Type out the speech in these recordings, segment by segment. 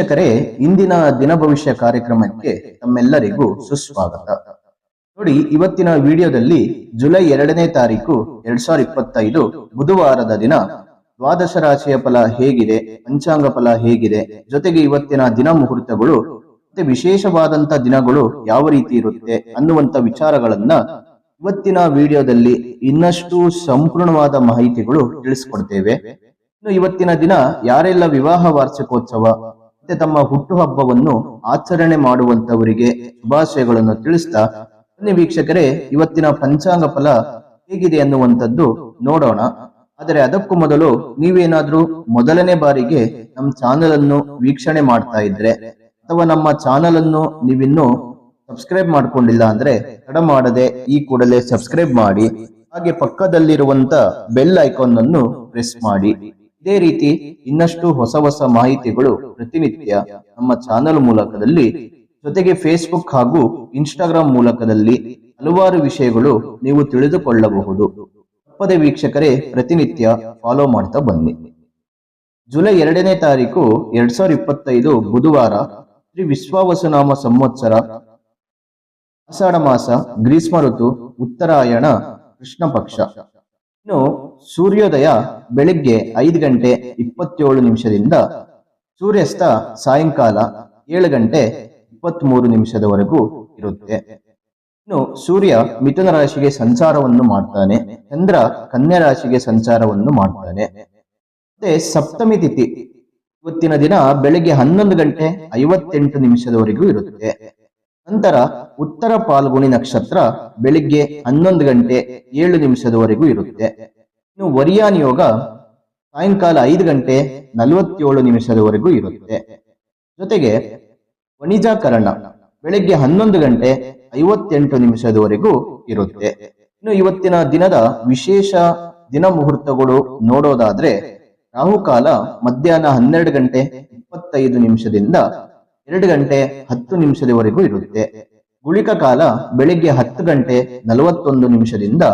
ವೀಕ್ಷಕರೇ, ಇಂದಿನ ದಿನ ಭವಿಷ್ಯ ಕಾರ್ಯಕ್ರಮಕ್ಕೆ ತಮ್ಮೆಲ್ಲರಿಗೂ ಸುಸ್ವಾಗತ. ನೋಡಿ, ಇವತ್ತಿನ ವಿಡಿಯೋದಲ್ಲಿ ಜುಲೈ ಎರಡನೇ ತಾರೀಕು ಎರಡ್ ಸಾವಿರದ ಇಪ್ಪತ್ತೈದು ಬುಧವಾರದ ದಿನ. ದ್ವಾದಶ ರಾಶಿಯ ಫಲ ಹೇಗಿದೆ, ಪಂಚಾಂಗ ಫಲ ಹೇಗಿದೆ, ಜೊತೆಗೆ ಇವತ್ತಿನ ದಿನ ಮುಹೂರ್ತಗಳು, ಮತ್ತೆ ವಿಶೇಷವಾದಂತ ದಿನಗಳು ಯಾವ ರೀತಿ ಇರುತ್ತೆ ಅನ್ನುವಂತ ವಿಚಾರಗಳನ್ನ ಇವತ್ತಿನ ವಿಡಿಯೋದಲ್ಲಿ ಇನ್ನಷ್ಟು ಸಂಪೂರ್ಣವಾದ ಮಾಹಿತಿಗಳು ತಿಳಿಸ್ಕೊಡ್ತೇವೆ. ಇನ್ನು ಇವತ್ತಿನ ದಿನ ಯಾರೆಲ್ಲ ವಿವಾಹ ವಾರ್ಷಿಕೋತ್ಸವ ಮತ್ತೆ ತಮ್ಮ ಹುಟ್ಟುಹಬ್ಬವನ್ನು ಆಚರಣೆ ಮಾಡುವಂತವರಿಗೆ ಶುಭಾಶಯಗಳನ್ನು ತಿಳಿಸ್ತಾ, ಬನ್ನಿ ವೀಕ್ಷಕರೇ, ಇವತ್ತಿನ ಪಂಚಾಂಗ ಫಲ ಹೇಗಿದೆ ಅನ್ನುವಂಥದ್ದು ನೋಡೋಣ. ಆದರೆ ಅದಕ್ಕೂ ಮೊದಲು ನೀವೇನಾದ್ರೂ ಮೊದಲನೇ ಬಾರಿಗೆ ನಮ್ಮ ಚಾನೆಲ್ ಅನ್ನು ವೀಕ್ಷಣೆ ಮಾಡ್ತಾ ಇದ್ರೆ, ಅಥವಾ ನಮ್ಮ ಚಾನೆಲ್ ಅನ್ನು ನೀವಿನ್ನು ಸಬ್ಸ್ಕ್ರೈಬ್ ಮಾಡ್ಕೊಂಡಿಲ್ಲ ಅಂದ್ರೆ ತಡ ಮಾಡದೆ ಈ ಕೂಡಲೇ ಸಬ್ಸ್ಕ್ರೈಬ್ ಮಾಡಿ, ಹಾಗೆ ಪಕ್ಕದಲ್ಲಿರುವಂತ ಬೆಲ್ ಐಕಾನ್ ಅನ್ನು ಪ್ರೆಸ್ ಮಾಡಿ. ಇದೇ ರೀತಿ ಇನ್ನಷ್ಟು ಹೊಸ ಹೊಸ ಮಾಹಿತಿಗಳು ಪ್ರತಿನಿತ್ಯ ನಮ್ಮ ಚಾನೆಲ್ ಮೂಲಕದಲ್ಲಿ, ಜೊತೆಗೆ ಫೇಸ್ಬುಕ್ ಹಾಗೂ ಇನ್ಸ್ಟಾಗ್ರಾಮ್ ಮೂಲಕದಲ್ಲಿ ಹಲವಾರು ವಿಷಯಗಳು ನೀವು ತಿಳಿದುಕೊಳ್ಳಬಹುದು. ತಪ್ಪದೆ ವೀಕ್ಷಕರೇ, ಪ್ರತಿನಿತ್ಯ ಫಾಲೋ ಮಾಡ್ತಾ ಬನ್ನಿ. ಜುಲೈ ಎರಡನೇ ತಾರೀಕು ಎರಡ್ ಸಾವಿರದ ಇಪ್ಪತ್ತೈದು ಬುಧವಾರ ಶ್ರೀ ವಿಶ್ವಾವಸುನಾಮ ಸಂವತ್ಸರ. ಆಷಾಢ ಮಾಸ, ಗ್ರೀಷ್ಮ ಋತು, ಉತ್ತರಾಯಣ, ಕೃಷ್ಣ ಪಕ್ಷ. ಇನ್ನು ಸೂರ್ಯೋದಯ ಬೆಳಿಗ್ಗೆ ಐದು ಗಂಟೆ ಇಪ್ಪತ್ತೇಳು ನಿಮಿಷದಿಂದ ಸೂರ್ಯಾಸ್ತ ಸಾಯಂಕಾಲ ಏಳು ಗಂಟೆ ಇಪ್ಪತ್ತ್ ನಿಮಿಷದವರೆಗೂ ಇರುತ್ತೆ. ಇನ್ನು ಸೂರ್ಯ ಮಿಥುನ ರಾಶಿಗೆ ಸಂಚಾರವನ್ನು ಮಾಡ್ತಾನೆ, ಚಂದ್ರ ಕನ್ಯಾ ರಾಶಿಗೆ ಸಂಚಾರವನ್ನು ಮಾಡ್ತಾನೆ. ಮತ್ತೆ ಸಪ್ತಮಿ ತಿಥಿ ಇವತ್ತಿನ ದಿನ ಬೆಳಿಗ್ಗೆ ಹನ್ನೊಂದು ಗಂಟೆ ಐವತ್ತೆಂಟು ನಿಮಿಷದವರೆಗೂ ಇರುತ್ತೆ. ನಂತರ ಉತ್ತರ ಪಾಲ್ಗುಣಿ ನಕ್ಷತ್ರ ಬೆಳಿಗ್ಗೆ ಹನ್ನೊಂದು ಗಂಟೆ ಏಳು ನಿಮಿಷದವರೆಗೂ ಇರುತ್ತೆ. ಇನ್ನು ವರಿಯಾನ್ ಯೋಗ ಸಾಯಂಕಾಲ ಐದು ಗಂಟೆ ನಲವತ್ತೇಳು ನಿಮಿಷದವರೆಗೂ ಇರುತ್ತೆ. ಜೊತೆಗೆ ವಣಿಜಾಕರಣ ಬೆಳಿಗ್ಗೆ ಹನ್ನೊಂದು ಗಂಟೆ ಐವತ್ತೆಂಟು ನಿಮಿಷದವರೆಗೂ ಇರುತ್ತೆ. ಇನ್ನು ಇವತ್ತಿನ ದಿನದ ವಿಶೇಷ ದಿನ ಮುಹೂರ್ತಗಳು ನೋಡೋದಾದ್ರೆ ರಾಹುಕಾಲ ಮಧ್ಯಾಹ್ನ ಹನ್ನೆರಡು ಗಂಟೆ ಇಪ್ಪತ್ತೈದು ನಿಮಿಷದಿಂದ ಎರಡು ಗಂಟೆ ಹತ್ತು ನಿಮಿಷದವರೆಗೂ ಇರುತ್ತೆ. ಗುಳಿಕ ಕಾಲ ಬೆಳಿಗ್ಗೆ ಹತ್ತು ಗಂಟೆ ನಲವತ್ತೊಂದು ನಿಮಿಷದಿಂದ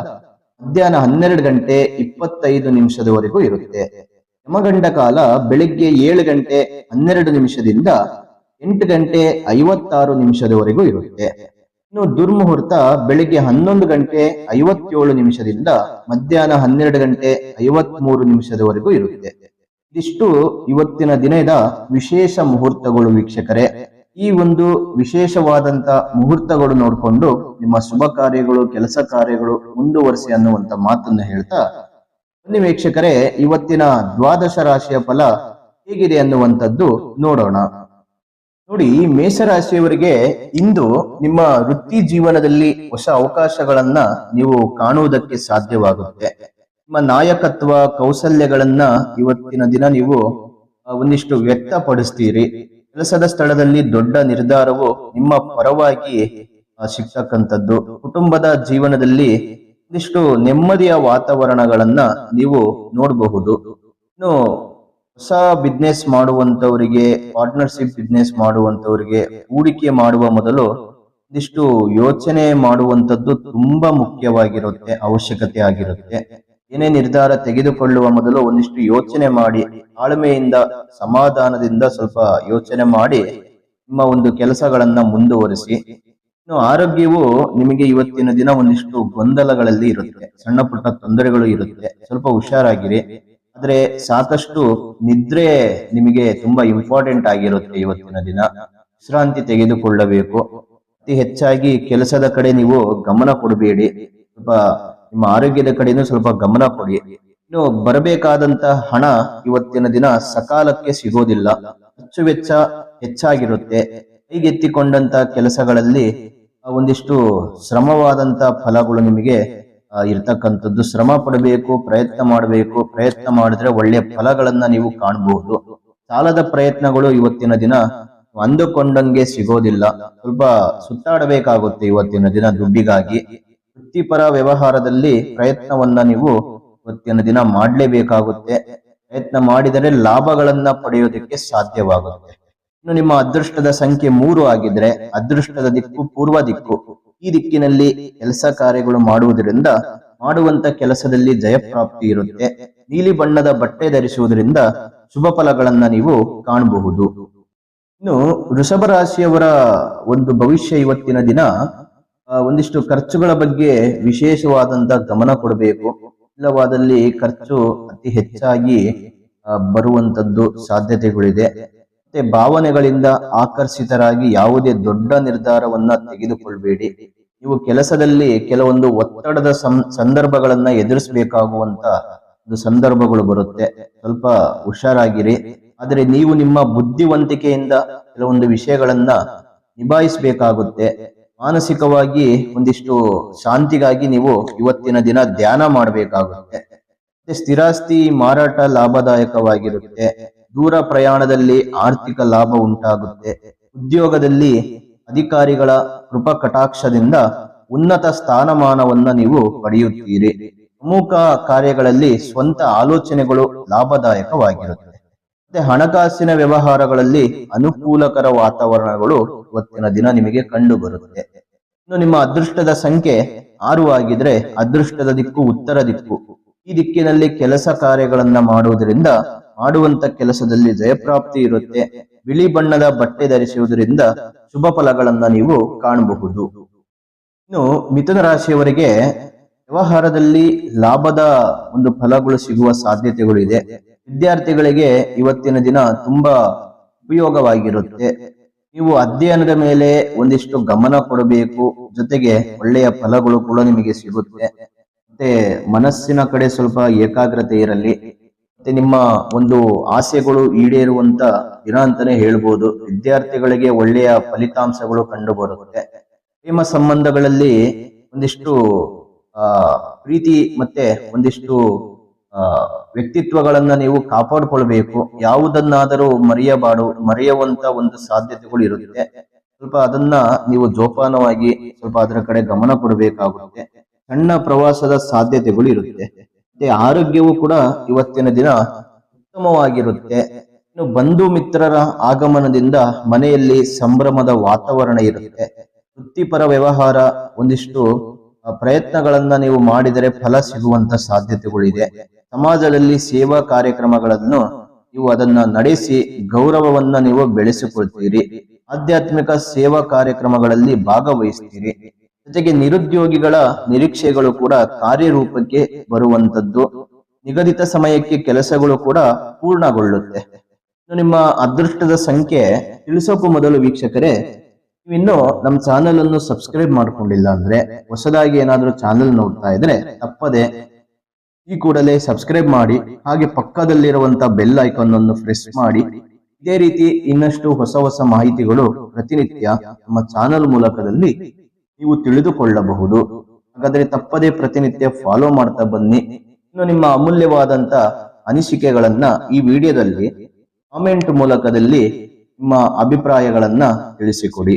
ಮಧ್ಯಾಹ್ನ ಹನ್ನೆರಡು ಗಂಟೆ ಇಪ್ಪತ್ತೈದು ನಿಮಿಷದವರೆಗೂ ಇರುತ್ತೆ. ಯಮಗಂಡ ಕಾಲ ಬೆಳಿಗ್ಗೆ ಏಳು ಗಂಟೆ ಹನ್ನೆರಡು ನಿಮಿಷದಿಂದ ಎಂಟು ಗಂಟೆ ಐವತ್ತಾರು ನಿಮಿಷದವರೆಗೂ ಇರುತ್ತೆ. ಇನ್ನು ದುರ್ಮುಹೂರ್ತ ಬೆಳಿಗ್ಗೆ ಹನ್ನೊಂದು ಗಂಟೆ ಐವತ್ತೇಳು ನಿಮಿಷದಿಂದ ಮಧ್ಯಾಹ್ನ ಹನ್ನೆರಡು ಗಂಟೆ ಐವತ್ಮೂರು ನಿಮಿಷದವರೆಗೂ ಇರುತ್ತೆ. ಇದಿಷ್ಟು ಇವತ್ತಿನ ದಿನದ ವಿಶೇಷ ಮುಹೂರ್ತಗಳು ವೀಕ್ಷಕರೇ. ಈ ಒಂದು ವಿಶೇಷವಾದಂತ ಮುಹೂರ್ತಗಳು ನೋಡಿಕೊಂಡು ನಿಮ್ಮ ಶುಭ ಕಾರ್ಯಗಳು, ಕೆಲಸ ಕಾರ್ಯಗಳು ಮುಂದುವರಿಸಿ ಅನ್ನುವಂತ ಮಾತನ್ನ ಹೇಳ್ತಾ ಬನ್ನಿ ವೀಕ್ಷಕರೇ, ಇವತ್ತಿನ ದ್ವಾದಶ ರಾಶಿಯ ಫಲ ಹೇಗಿದೆ ಅನ್ನುವಂಥದ್ದು ನೋಡೋಣ. ನೋಡಿ, ಮೇಷರಾಶಿಯವರಿಗೆ ಇಂದು ನಿಮ್ಮ ವೃತ್ತಿ ಜೀವನದಲ್ಲಿ ಹೊಸ ಅವಕಾಶಗಳನ್ನ ನೀವು ಕಾಣುವುದಕ್ಕೆ ಸಾಧ್ಯವಾಗುತ್ತೆ. ನಿಮ್ಮ ನಾಯಕತ್ವ ಕೌಶಲ್ಯಗಳನ್ನ ಇವತ್ತಿನ ದಿನ ನೀವು ಒಂದಿಷ್ಟು ವ್ಯಕ್ತಪಡಿಸ್ತೀರಿ. ಕೆಲಸದ ಸ್ಥಳದಲ್ಲಿ ದೊಡ್ಡ ನಿರ್ಧಾರವು ನಿಮ್ಮ ಪರವಾಗಿ ಸಿಗ್ತಕ್ಕಂಥದ್ದು ಕುಟುಂಬದ ಜೀವನದಲ್ಲಿ ಒಂದಿಷ್ಟು ನೆಮ್ಮದಿಯ ವಾತಾವರಣಗಳನ್ನ ನೀವು ನೋಡಬಹುದು. ಇನ್ನು ಹೊಸ ಬಿಸ್ನೆಸ್ ಮಾಡುವಂತವರಿಗೆ ಪಾರ್ಟ್ನರ್ಶಿಪ್ ಬಿಸ್ನೆಸ್ ಮಾಡುವಂತವರಿಗೆ ಹೂಡಿಕೆ ಮಾಡುವ ಮೊದಲು ಒಂದಿಷ್ಟು ಯೋಚನೆ ಮಾಡುವಂತದ್ದು ತುಂಬಾ ಮುಖ್ಯವಾಗಿರುತ್ತೆ, ಅವಶ್ಯಕತೆ ಆಗಿರುತ್ತೆ. ಏನೇ ನಿರ್ಧಾರ ತೆಗೆದುಕೊಳ್ಳುವ ಮೊದಲು ಒಂದಿಷ್ಟು ಯೋಚನೆ ಮಾಡಿ, ತಾಳ್ಮೆಯಿಂದ, ಸಮಾಧಾನದಿಂದ ಸ್ವಲ್ಪ ಯೋಚನೆ ಮಾಡಿ, ನಿಮ್ಮ ಒಂದು ಕೆಲಸಗಳನ್ನ ಮುಂದುವರಿಸಿ. ಇನ್ನು ಆರೋಗ್ಯವು ನಿಮಗೆ ಇವತ್ತಿನ ದಿನ ಒಂದಿಷ್ಟು ಗೊಂದಲಗಳಲ್ಲಿ ಇರುತ್ತೆ. ಸಣ್ಣ ಪುಟ್ಟ ತೊಂದರೆಗಳು ಇರುತ್ತೆ. ಸ್ವಲ್ಪ ಹುಷಾರಾಗಿರಿ. ಆದ್ರೆ ಸಾಕಷ್ಟು ನಿದ್ರೆ ನಿಮಗೆ ತುಂಬಾ ಇಂಪಾರ್ಟೆಂಟ್ ಆಗಿರುತ್ತೆ ಇವತ್ತಿನ ದಿನ. ವಿಶ್ರಾಂತಿ ತೆಗೆದುಕೊಳ್ಳಬೇಕು. ಅತಿ ಹೆಚ್ಚಾಗಿ ಕೆಲಸದ ಕಡೆ ನೀವು ಗಮನ ಕೊಡಬೇಡಿ. ಸ್ವಲ್ಪ ನಿಮ್ಮ ಆರೋಗ್ಯದ ಕಡೆನೂ ಸ್ವಲ್ಪ ಗಮನ ಕೊಡಿ. ಇನ್ನು ಬರಬೇಕಾದಂತ ಹಣ ಇವತ್ತಿನ ದಿನ ಸಕಾಲಕ್ಕೆ ಸಿಗೋದಿಲ್ಲ. ಖರ್ಚು ವೆಚ್ಚ ಹೆಚ್ಚಾಗಿರುತ್ತೆ. ಕೈಗೆತ್ತಿಕೊಂಡಂತ ಕೆಲಸಗಳಲ್ಲಿ ಒಂದಿಷ್ಟು ಶ್ರಮವಾದಂತ ಫಲಗಳು ನಿಮಗೆ ಇರ್ತಕ್ಕಂಥದ್ದು. ಶ್ರಮ ಪಡಬೇಕು, ಪ್ರಯತ್ನ ಮಾಡಬೇಕು. ಪ್ರಯತ್ನ ಮಾಡಿದ್ರೆ ಒಳ್ಳೆಯ ಫಲಗಳನ್ನ ನೀವು ಕಾಣಬಹುದು ಸಾಲದ ಪ್ರಯತ್ನಗಳು ಇವತ್ತಿನ ದಿನ ಅಂದುಕೊಂಡಂಗೆ ಸಿಗೋದಿಲ್ಲ. ಸ್ವಲ್ಪ ಸುತ್ತಾಡಬೇಕಾಗುತ್ತೆ ಇವತ್ತಿನ ದಿನ ದುಡ್ಡಿಗಾಗಿ. ವೃತ್ತಿಪರ ವ್ಯವಹಾರದಲ್ಲಿ ಪ್ರಯತ್ನವನ್ನ ನೀವು ಇವತ್ತಿನ ದಿನ ಮಾಡಲೇಬೇಕಾಗುತ್ತೆ. ಪ್ರಯತ್ನ ಮಾಡಿದರೆ ಲಾಭಗಳನ್ನ ಪಡೆಯೋದಕ್ಕೆ ಸಾಧ್ಯವಾಗುತ್ತೆ. ಇನ್ನು ನಿಮ್ಮ ಅದೃಷ್ಟದ ಸಂಖ್ಯೆ ಮೂರು ಆಗಿದ್ರೆ ಅದೃಷ್ಟದ ದಿಕ್ಕು ಪೂರ್ವ ದಿಕ್ಕು. ಈ ದಿಕ್ಕಿನಲ್ಲಿ ಕೆಲಸ ಕಾರ್ಯಗಳು ಮಾಡುವುದರಿಂದ ಮಾಡುವಂತ ಕೆಲಸದಲ್ಲಿ ಜಯಪ್ರಾಪ್ತಿ ಇರುತ್ತೆ. ನೀಲಿ ಬಣ್ಣದ ಬಟ್ಟೆ ಧರಿಸುವುದರಿಂದ ಶುಭ ಫಲಗಳನ್ನ ನೀವು ಕಾಣಬಹುದು. ಇನ್ನು ವೃಷಭ ರಾಶಿಯವರ ಒಂದು ಭವಿಷ್ಯ ಇವತ್ತಿನ ದಿನ ಒಂದಿಷ್ಟು ಖರ್ಚುಗಳ ಬಗ್ಗೆ ವಿಶೇಷವಾದಂತ ಗಮನ ಕೊಡಬೇಕು. ಇಲ್ಲವಾದಲ್ಲಿ ಖರ್ಚು ಅತಿ ಹೆಚ್ಚಾಗಿ ಬರುವಂತದ್ದು ಸಾಧ್ಯತೆಗಳಿದೆ. ಮತ್ತೆ ಭಾವನೆಗಳಿಂದ ಆಕರ್ಷಿತರಾಗಿ ಯಾವುದೇ ದೊಡ್ಡ ನಿರ್ಧಾರವನ್ನ ತೆಗೆದುಕೊಳ್ಬೇಡಿ. ನೀವು ಕೆಲಸದಲ್ಲಿ ಕೆಲವೊಂದು ಒತ್ತಡದ ಸಂದರ್ಭಗಳನ್ನ ಎದುರಿಸಬೇಕಾಗುವಂತ ಒಂದು ಸಂದರ್ಭಗಳು ಬರುತ್ತೆ. ಸ್ವಲ್ಪ ಹುಷಾರಾಗಿರಿ. ಆದರೆ ನೀವು ನಿಮ್ಮ ಬುದ್ಧಿವಂತಿಕೆಯಿಂದ ಕೆಲವೊಂದು ವಿಷಯಗಳನ್ನ ನಿಭಾಯಿಸಬೇಕಾಗುತ್ತೆ. ಮಾನಸಿಕವಾಗಿ ಒಂದಿಷ್ಟು ಶಾಂತಿಗಾಗಿ ನೀವು ಇವತ್ತಿನ ದಿನ ಧ್ಯಾನ ಮಾಡಬೇಕಾಗುತ್ತೆ. ಸ್ಥಿರಾಸ್ತಿ, ಮಾರಾಟ ಲಾಭದಾಯಕವಾಗಿರುತ್ತೆ. ದೂರ ಪ್ರಯಾಣದಲ್ಲಿ ಆರ್ಥಿಕ ಲಾಭ ಉಂಟಾಗುತ್ತೆ. ಉದ್ಯೋಗದಲ್ಲಿ ಅಧಿಕಾರಿಗಳ ಕೃಪ ಕಟಾಕ್ಷದಿಂದ ಉನ್ನತ ಸ್ಥಾನಮಾನವನ್ನ ನೀವು ಪಡೆಯುತ್ತೀರಿ. ಪ್ರಮುಖ ಕಾರ್ಯಗಳಲ್ಲಿ ಸ್ವಂತ ಆಲೋಚನೆಗಳು ಲಾಭದಾಯಕವಾಗಿರುತ್ತೆ. ಮತ್ತೆ ಹಣಕಾಸಿನ ವ್ಯವಹಾರಗಳಲ್ಲಿ ಅನುಕೂಲಕರ ವಾತಾವರಣಗಳು ಇವತ್ತಿನ ದಿನ ನಿಮಗೆ ಕಂಡು ಬರುತ್ತೆ ಇನ್ನು ನಿಮ್ಮ ಅದೃಷ್ಟದ ಸಂಖ್ಯೆ ಆರು ಆಗಿದ್ರೆ ಅದೃಷ್ಟದ ದಿಕ್ಕು ಉತ್ತರ ದಿಕ್ಕು. ಈ ದಿಕ್ಕಿನಲ್ಲಿ ಕೆಲಸ ಕಾರ್ಯಗಳನ್ನ ಮಾಡುವುದರಿಂದ ಮಾಡುವಂತ ಕೆಲಸದಲ್ಲಿ ಜಯಪ್ರಾಪ್ತಿ ಇರುತ್ತೆ. ಬಿಳಿ ಬಣ್ಣದ ಬಟ್ಟೆ ಧರಿಸುವುದರಿಂದ ಶುಭ ಫಲಗಳನ್ನ ನೀವು ಕಾಣಬಹುದು. ಇನ್ನು ಮಿಥುನ ರಾಶಿಯವರಿಗೆ ವ್ಯವಹಾರದಲ್ಲಿ ಲಾಭದ ಒಂದು ಫಲಗಳು ಸಿಗುವ ಸಾಧ್ಯತೆಗಳು ಇದೆ. ವಿದ್ಯಾರ್ಥಿಗಳಿಗೆ ಇವತ್ತಿನ ದಿನ ತುಂಬಾ ಉಪಯೋಗವಾಗಿರುತ್ತೆ. ನೀವು ಅಧ್ಯಯನದ ಮೇಲೆ ಒಂದಿಷ್ಟು ಗಮನ ಕೊಡಬೇಕು. ಜೊತೆಗೆ ಒಳ್ಳೆಯ ಫಲಗಳು ಕೂಡ ನಿಮಗೆ ಸಿಗುತ್ತೆ. ಮತ್ತೆ ಮನಸ್ಸಿನ ಕಡೆ ಸ್ವಲ್ಪ ಏಕಾಗ್ರತೆ ಇರಲಿ. ಮತ್ತೆ ನಿಮ್ಮ ಒಂದು ಆಸೆಗಳು ಈಡೇರುವಂತ ದಿನ ಅಂತಾನೆ ಹೇಳ್ಬೋದು. ವಿದ್ಯಾರ್ಥಿಗಳಿಗೆ ಒಳ್ಳೆಯ ಫಲಿತಾಂಶಗಳು ಕಂಡು ಬರುತ್ತೆ ಪ್ರೇಮ ಸಂಬಂಧಗಳಲ್ಲಿ ಒಂದಿಷ್ಟು, ಆ, ಪ್ರೀತಿ ಮತ್ತೆ ಒಂದಿಷ್ಟು ವ್ಯಕ್ತಿತ್ವಗಳನ್ನ ನೀವು ಕಾಪಾಡ್ಕೊಳ್ಬೇಕು. ಯಾವುದನ್ನಾದರೂ ಮರೆಯಬಾಡು, ಮರೆಯುವಂತ ಒಂದು ಸಾಧ್ಯತೆಗಳು ಇರುತ್ತೆ. ಸ್ವಲ್ಪ ಅದನ್ನ ನೀವು ಜೋಪಾನವಾಗಿ ಸ್ವಲ್ಪ ಅದರ ಕಡೆ ಗಮನ ಕೊಡಬೇಕಾಗುತ್ತೆ. ಸಣ್ಣ ಪ್ರವಾಸದ ಸಾಧ್ಯತೆಗಳು ಇರುತ್ತೆ. ಮತ್ತೆ ಆರೋಗ್ಯವು ಕೂಡ ಇವತ್ತಿನ ದಿನ ಉತ್ತಮವಾಗಿರುತ್ತೆ. ಇನ್ನು ಬಂಧು ಮಿತ್ರರ ಆಗಮನದಿಂದ ಮನೆಯಲ್ಲಿ ಸಂಭ್ರಮದ ವಾತಾವರಣ ಇರುತ್ತೆ. ವೃತ್ತಿಪರ ವ್ಯವಹಾರ ಒಂದಿಷ್ಟು ಪ್ರಯತ್ನಗಳನ್ನ ನೀವು ಮಾಡಿದರೆ ಫಲ ಸಿಗುವಂತ ಸಾಧ್ಯತೆಗಳಿದೆ. ಸಮಾಜದಲ್ಲಿ ಸೇವಾ ಕಾರ್ಯಕ್ರಮಗಳನ್ನು ನೀವು ಅದನ್ನ ನಡೆಸಿ ಗೌರವವನ್ನ ನೀವು ಬೆಳೆಸಿಕೊಳ್ತೀರಿ. ಆಧ್ಯಾತ್ಮಿಕ ಸೇವಾ ಕಾರ್ಯಕ್ರಮಗಳಲ್ಲಿ ಭಾಗವಹಿಸ್ತೀರಿ. ಜೊತೆಗೆ ನಿರುದ್ಯೋಗಿಗಳ ನಿರೀಕ್ಷೆಗಳು ಕೂಡ ಕಾರ್ಯರೂಪಕ್ಕೆ ಬರುವಂತದ್ದು ನಿಗದಿತ ಸಮಯಕ್ಕೆ ಕೆಲಸಗಳು ಕೂಡ ಪೂರ್ಣಗೊಳ್ಳುತ್ತೆ. ನಿಮ್ಮ ಅದೃಷ್ಟದ ಸಂಖ್ಯೆ ತಿಳಿಸೋಕು ಮೊದಲು ವೀಕ್ಷಕರೇ, ನೀವಿನ್ನು ನಮ್ಮ ಚಾನೆಲ್ ಅನ್ನು ಸಬ್ಸ್ಕ್ರೈಬ್ ಮಾಡ್ಕೊಂಡಿಲ್ಲ ಅಂದ್ರೆ ಹೊಸದಾಗಿ ಏನಾದ್ರೂ ಚಾನೆಲ್ ನೋಡ್ತಾ ಇದ್ರೆ ತಪ್ಪದೆ ಈ ಕೂಡಲೇ ಸಬ್ಸ್ಕ್ರೈಬ್ ಮಾಡಿ, ಹಾಗೆ ಪಕ್ಕದಲ್ಲಿರುವಂತ ಬೆಲ್ ಐಕಾನ್ ಅನ್ನು ಪ್ರೆಸ್ ಮಾಡಿ. ಇದೇ ರೀತಿ ಇನ್ನಷ್ಟು ಹೊಸ ಹೊಸ ಮಾಹಿತಿಗಳು ಪ್ರತಿನಿತ್ಯ ನಮ್ಮ ಚಾನೆಲ್ ಮೂಲಕದಲ್ಲಿ ನೀವು ತಿಳಿದುಕೊಳ್ಳಬಹುದು. ಹಾಗಾದ್ರೆ ತಪ್ಪದೇ ಪ್ರತಿನಿತ್ಯ ಫಾಲೋ ಮಾಡ್ತಾ ಬನ್ನಿ. ಇನ್ನು ನಿಮ್ಮ ಅಮೂಲ್ಯವಾದಂತ ಅನಿಸಿಕೆಗಳನ್ನ ಈ ವಿಡಿಯೋದಲ್ಲಿ ಕಾಮೆಂಟ್ ಮೂಲಕದಲ್ಲಿ ನಿಮ್ಮ ಅಭಿಪ್ರಾಯಗಳನ್ನ ತಿಳಿಸಿಕೊಡಿ.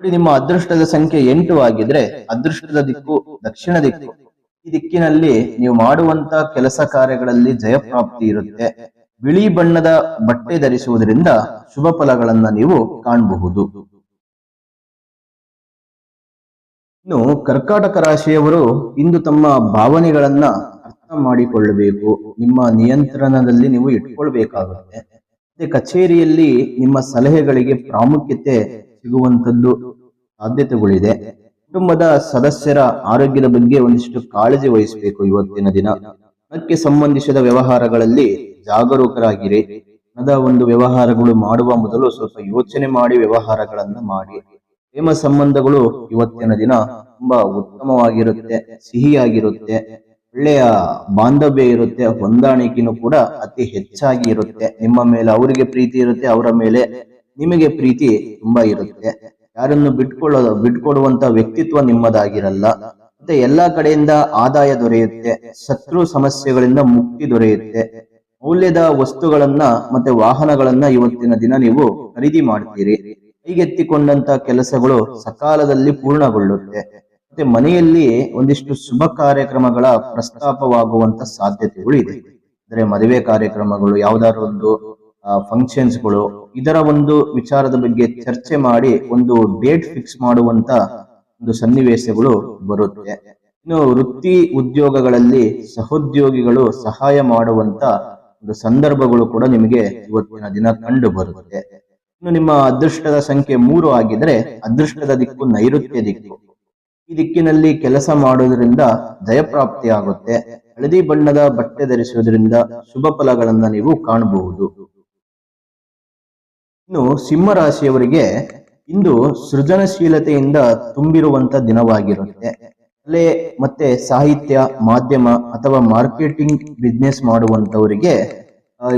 ನೋಡಿ, ನಿಮ್ಮ ಅದೃಷ್ಟದ ಸಂಖ್ಯೆ ಎಂಟು ಆಗಿದ್ರೆ, ಅದೃಷ್ಟದ ದಿಕ್ಕು ದಕ್ಷಿಣ ದಿಕ್ಕು. ದಿಕ್ಕಿನಲ್ಲಿ ನೀವು ಮಾಡುವಂತ ಕೆಲಸ ಕಾರ್ಯಗಳಲ್ಲಿ ಜಯಪ್ರಾಪ್ತಿ ಇರುತ್ತೆ. ಬಿಳಿ ಬಣ್ಣದ ಬಟ್ಟೆ ಧರಿಸುವುದರಿಂದ ಶುಭ ಫಲಗಳನ್ನ ನೀವು ಕಾಣಬಹುದು. ಇನ್ನು ಕರ್ಕಾಟಕ ರಾಶಿಯವರು ಇಂದು ತಮ್ಮ ಭಾವನೆಗಳನ್ನ ಅರ್ಥ ಮಾಡಿಕೊಳ್ಳಬೇಕು. ನಿಮ್ಮ ನಿಯಂತ್ರಣದಲ್ಲಿ ನೀವು ಇಟ್ಕೊಳ್ಬೇಕಾಗುತ್ತೆ. ಮತ್ತೆ ಕಚೇರಿಯಲ್ಲಿ ನಿಮ್ಮ ಸಲಹೆಗಳಿಗೆ ಪ್ರಾಮುಖ್ಯತೆ ಸಿಗುವಂತದ್ದು ಸಾಧ್ಯತೆಗಳಿದೆ. ಕುಟುಂಬದ ಸದಸ್ಯರ ಆರೋಗ್ಯದ ಬಗ್ಗೆ ಒಂದಿಷ್ಟು ಕಾಳಜಿ ವಹಿಸಬೇಕು ಇವತ್ತಿನ ದಿನ. ಅದಕ್ಕೆ ಸಂಬಂಧಿಸಿದ ವ್ಯವಹಾರಗಳಲ್ಲಿ ಜಾಗರೂಕರಾಗಿರಿ. ಅದ ಒಂದು ವ್ಯವಹಾರಗಳು ಮಾಡುವ ಮೊದಲು ಸ್ವಲ್ಪ ಯೋಚನೆ ಮಾಡಿ ವ್ಯವಹಾರಗಳನ್ನ ಮಾಡಿ. ಪ್ರೇಮ ಸಂಬಂಧಗಳು ಇವತ್ತಿನ ದಿನ ತುಂಬಾ ಉತ್ತಮವಾಗಿರುತ್ತೆ, ಸಿಹಿಯಾಗಿರುತ್ತೆ, ಒಳ್ಳೆಯ ಬಾಂಧವ್ಯ ಇರುತ್ತೆ, ಹೊಂದಾಣಿಕೆನೂ ಕೂಡ ಅತಿ ಹೆಚ್ಚಾಗಿ ಇರುತ್ತೆ. ನಿಮ್ಮ ಮೇಲೆ ಅವರಿಗೆ ಪ್ರೀತಿ ಇರುತ್ತೆ, ಅವರ ಮೇಲೆ ನಿಮಗೆ ಪ್ರೀತಿ ತುಂಬಾ ಇರುತ್ತೆ. ಯಾರನ್ನು ಬಿಟ್ಕೊಳ್ಳೋ ಬಿಟ್ಕೊಡುವಂತ ವ್ಯಕ್ತಿತ್ವ ನಿಮ್ಮದಾಗಿರಲ್ಲ. ಮತ್ತೆ ಎಲ್ಲಾ ಕಡೆಯಿಂದ ಆದಾಯ ದೊರೆಯುತ್ತೆ, ಶತ್ರು ಸಮಸ್ಯೆಗಳಿಂದ ಮುಕ್ತಿ ದೊರೆಯುತ್ತೆ. ಮೌಲ್ಯದ ವಸ್ತುಗಳನ್ನ ಮತ್ತೆ ವಾಹನಗಳನ್ನ ಇವತ್ತಿನ ದಿನ ನೀವು ಖರೀದಿ ಮಾಡ್ತೀರಿ. ಕೈಗೆತ್ತಿಕೊಂಡಂತ ಕೆಲಸಗಳು ಸಕಾಲದಲ್ಲಿ ಪೂರ್ಣಗೊಳ್ಳುತ್ತೆ. ಮತ್ತೆ ಮನೆಯಲ್ಲಿ ಒಂದಿಷ್ಟು ಶುಭ ಕಾರ್ಯಕ್ರಮಗಳ ಪ್ರಸ್ತಾಪವಾಗುವಂತ ಸಾಧ್ಯತೆಗಳು ಇದೆ. ಅಂದ್ರೆ ಮದುವೆ ಕಾರ್ಯಕ್ರಮಗಳು, ಯಾವ್ದಾದ್ರು ಒಂದು ಫಂಕ್ಷನ್ಸ್ಗಳು ಇದರ ಒಂದು ವಿಚಾರದ ಬಗ್ಗೆ ಚರ್ಚೆ ಮಾಡಿ ಒಂದು ಡೇಟ್ ಫಿಕ್ಸ್ ಮಾಡುವಂತ ಒಂದು ಸನ್ನಿವೇಶಗಳು ಬರುತ್ತೆ. ಇನ್ನು ವೃತ್ತಿ ಉದ್ಯೋಗಗಳಲ್ಲಿ ಸಹೋದ್ಯೋಗಿಗಳು ಸಹಾಯ ಮಾಡುವಂತ ಒಂದು ಸಂದರ್ಭಗಳು ಕೂಡ ನಿಮಗೆ ಇವತ್ತಿನ ದಿನ ಕಂಡು ಬರುತ್ತೆ. ಇನ್ನು ನಿಮ್ಮ ಅದೃಷ್ಟದ ಸಂಖ್ಯೆ ಮೂರು ಆಗಿದ್ರೆ ಅದೃಷ್ಟದ ದಿಕ್ಕು ನೈಋತ್ಯ ದಿಕ್ಕು. ಈ ದಿಕ್ಕಿನಲ್ಲಿ ಕೆಲಸ ಮಾಡುವುದರಿಂದ ದಯಪ್ರಾಪ್ತಿ ಆಗುತ್ತೆ ಹಳದಿ ಬಣ್ಣದ ಬಟ್ಟೆ ಧರಿಸುವುದರಿಂದ ಶುಭ ಫಲಗಳನ್ನ ನೀವು ಕಾಣಬಹುದು. ಇನ್ನು ಸಿಂಹ ರಾಶಿಯವರಿಗೆ ಇಂದು ಸೃಜನಶೀಲತೆಯಿಂದ ತುಂಬಿರುವಂತ ದಿನವಾಗಿರುತ್ತೆ. ಕಲೆ ಮತ್ತೆ ಸಾಹಿತ್ಯ, ಮಾಧ್ಯಮ ಅಥವಾ ಮಾರ್ಕೆಟಿಂಗ್ ಬಿಸ್ನೆಸ್ ಮಾಡುವಂತವರಿಗೆ